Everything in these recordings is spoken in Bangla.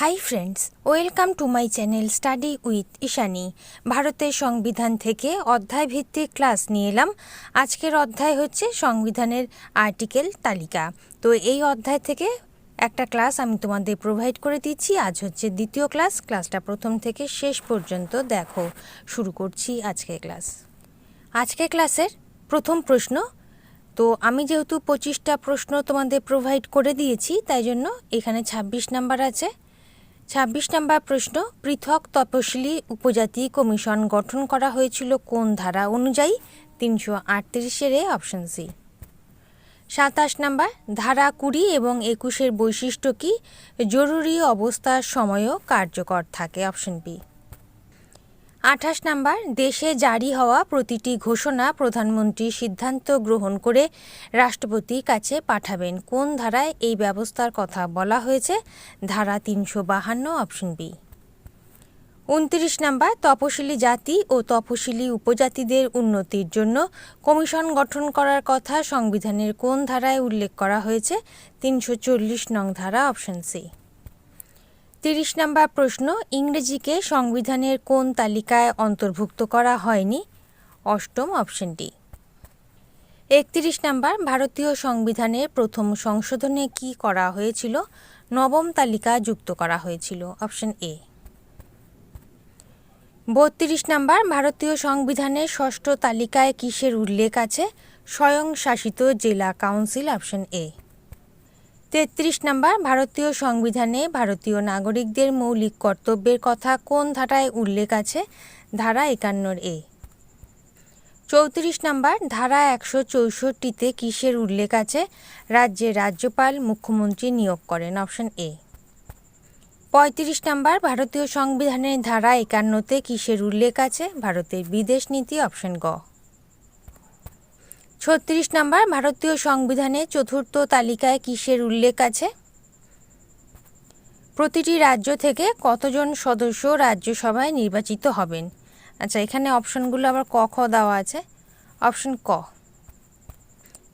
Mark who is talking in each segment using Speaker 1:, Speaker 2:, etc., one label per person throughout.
Speaker 1: Hi friends welcome to my channel study with Ishani ভারতের সংবিধান থেকে অধ্যায় ভিত্তিক ক্লাস নিয়ে এলাম আজকের অধ্যায় হচ্ছে সংবিধানের আর্টিকেল তালিকা তো এই অধ্যায় থেকে একটা ক্লাস আমি তোমাদের প্রোভাইড করে দিচ্ছি আজ হচ্ছে দ্বিতীয় ক্লাস ক্লাসটা প্রথম থেকে শেষ পর্যন্ত দেখো শুরু করছি আজকের ক্লাস আজকের ক্লাসের প্রথম প্রশ্ন তো আমি যেহেতু পঁচিশটা প্রশ্ন তোমাদের প্রোভাইড করে দিয়েছি তাই জন্য এখানে ছাব্বিশ নাম্বার আছে ছাব্বিশ নম্বর প্রশ্ন, পৃথক তপশিলি উপজাতি কমিশন গঠন করা হয়েছিল কোন ধারা অনুযায়ী? তিনশো আটত্রিশের এ অপশন সি। সাতাশ নম্বর, ধারা কুড়ি এবং একুশের বৈশিষ্ট্য কি? জরুরি অবস্থার সময়ও কার্যকর থাকে, অপশন বি। আঠাশ নাম্বার, দেশে জারি হওয়া প্রতিটি ঘোষণা প্রধানমন্ত্রী সিদ্ধান্ত গ্রহণ করে রাষ্ট্রপতির কাছে পাঠাবেন। কোন ধারায় এই ব্যবস্থার কথা বলা হয়েছে? ধারা তিনশো বাহান্ন, অপশন বি। উনত্রিশ নাম্বার, তপশিলি জাতি ও তপশিলি উপজাতিদের উন্নতির জন্য কমিশন গঠন করার কথা সংবিধানের কোন ধারায় উল্লেখ করা হয়েছে? তিনশো চল্লিশ নং ধারা, অপশন সি। তিরিশ নম্বর প্রশ্ন, ইংরেজিকে সংবিধানের কোন তালিকায় অন্তর্ভুক্ত করা হয়নি? অষ্টম অপশনটি একত্রিশ নম্বর, ভারতীয় সংবিধানের প্রথম সংশোধনে কি করা হয়েছিল? নবম তালিকা যুক্ত করা হয়েছিল অপশন এ বত্রিশ নম্বর, ভারতীয় সংবিধানের ষষ্ঠ তালিকায় কিসের উল্লেখ আছে? স্বয়ংশাসিত জেলা কাউন্সিল অপশন এ তেত্রিশ নম্বর, ভারতীয় সংবিধানে ভারতীয় নাগরিকদের মৌলিক কর্তব্যের কথা কোন ধারায় উল্লেখ আছে? ধারা একান্নর এ। চৌত্রিশ নম্বর, ধারা একশো চৌষট্টিতে কিসের উল্লেখ আছে? রাজ্যের রাজ্যপাল মুখ্যমন্ত্রী নিয়োগ করেন, অপশন এ। পঁয়ত্রিশ নম্বর, ভারতীয় সংবিধানের ধারা একান্নতে কিসের উল্লেখ আছে? ভারতের বিদেশ নীতি, অপশন গ। ছত্রিশ নম্বর ভারতীয় সংবিধানে চতুর্থ তালিকায় কিসের উল্লেখ আছে? প্রতিটি রাজ্য থেকে কতজন সদস্য রাজ্যসভায় নির্বাচিত হবেন? আচ্ছা এখানে অপশনগুলো আবার ক, খ দেওয়া আছে। অপশন ক।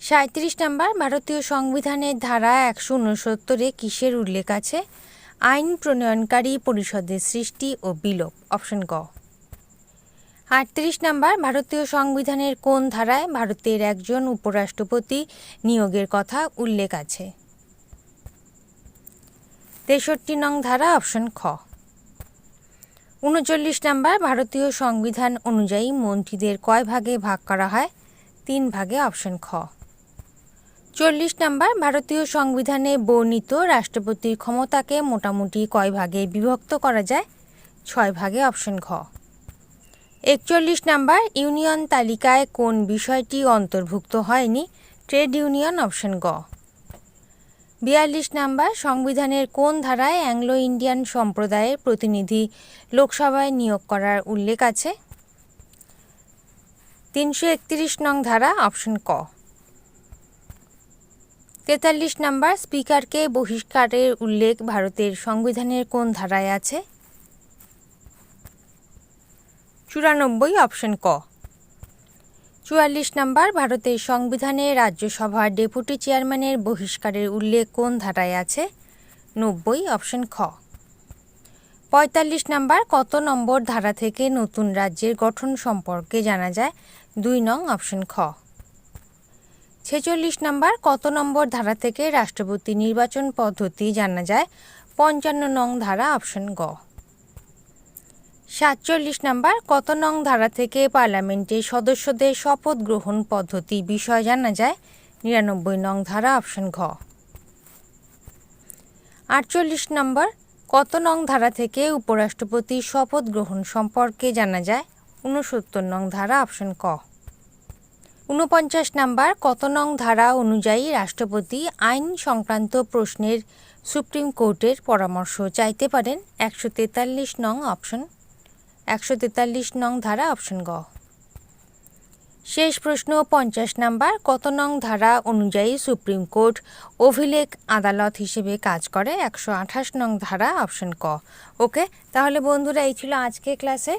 Speaker 1: সাঁত্রিশ নম্বর ভারতীয় সংবিধানের ধারা একশো উনসত্তরে কিসের উল্লেখ আছে? আইন প্রণয়নকারী পরিষদের সৃষ্টি ও বিলোপ। অপশন গ আটত্রিশ নম্বর, ভারতীয় সংবিধানের কোন ধারায় ভারতের একজন উপরাষ্ট্রপতি নিয়োগের কথা উল্লেখ আছে? তেষট্টি নং ধারা, অপশন খ। উনচল্লিশ নম্বর, ভারতীয় সংবিধান অনুযায়ী মন্ত্রীদের কয় ভাগে ভাগ করা হয়? তিন ভাগে, অপশন খ। চল্লিশ নম্বর, ভারতীয় সংবিধানে বর্ণিত রাষ্ট্রপতির ক্ষমতাকে মোটামুটি কয় ভাগে বিভক্ত করা যায়? ছয় ভাগে, অপশন ঘ। একচল্লিশ নাম্বার, ইউনিয়ন তালিকায় কোন বিষয়টি অন্তর্ভুক্ত হয়নি? ট্রেড ইউনিয়ন অপশন গ। বিয়াল্লিশ নাম্বার, সংবিধানের কোন ধারায় অ্যাংলো ইন্ডিয়ান সম্প্রদায়ের প্রতিনিধি লোকসভায় নিয়োগ করার উল্লেখ আছে? তিনশো একত্রিশ নং ধারা, অপশন ক। তেতাল্লিশ নাম্বার, স্পিকারকে বহিষ্কারের উল্লেখ ভারতের সংবিধানের কোন ধারায় আছে? চুরানব্বই, অপশন ক। চুয়াল্লিশ নম্বর, ভারতের সংবিধানে রাজ্যসভার ডেপুটি চেয়ারম্যানের বহিষ্কারের উল্লেখ কোন ধারায় আছে? নব্বই, অপশন খ। পঁয়তাল্লিশ নম্বর, কত নম্বর ধারা থেকে নতুন রাজ্যের গঠন সম্পর্কে জানা যায়? দুই নং, অপশন খ। ছেচল্লিশ নম্বর, কত নম্বর ধারা থেকে রাষ্ট্রপতি নির্বাচন পদ্ধতি জানা যায়? পঞ্চান্ন নং ধারা, অপশন গ। সাতচল্লিশ নাম্বার কত নং ধারা থেকে পার্লামেন্টের সদস্যদের শপথ গ্রহণ পদ্ধতি বিষয় জানা যায়। নিরানব্বই নং ধারা, অপশন ঘ। আটচল্লিশ নম্বর কত নং ধারা থেকে উপরাষ্ট্রপতি শপথ গ্রহণ সম্পর্কে জানা যায়। উনসত্তর নং ধারা, অপশন ক। ঊনপঞ্চাশ নাম্বার কত নং ধারা অনুযায়ী রাষ্ট্রপতি আইন সংক্রান্ত প্রশ্নের সুপ্রিম কোর্টের পরামর্শ চাইতে পারেন। একশো তেতাল্লিশ নং, অপশন একশো তেতাল্লিশ নং ধারা, অপশন গ। শেষ প্রশ্ন, পঞ্চাশ নাম্বার, কত নং ধারা অনুযায়ী সুপ্রিম কোর্ট অভিলেখ আদালত হিসেবে কাজ করে? একশো আঠাশ নং ধারা, অপশন ক। ওকে, তাহলে বন্ধুরা, এই ছিল আজকে ক্লাসে।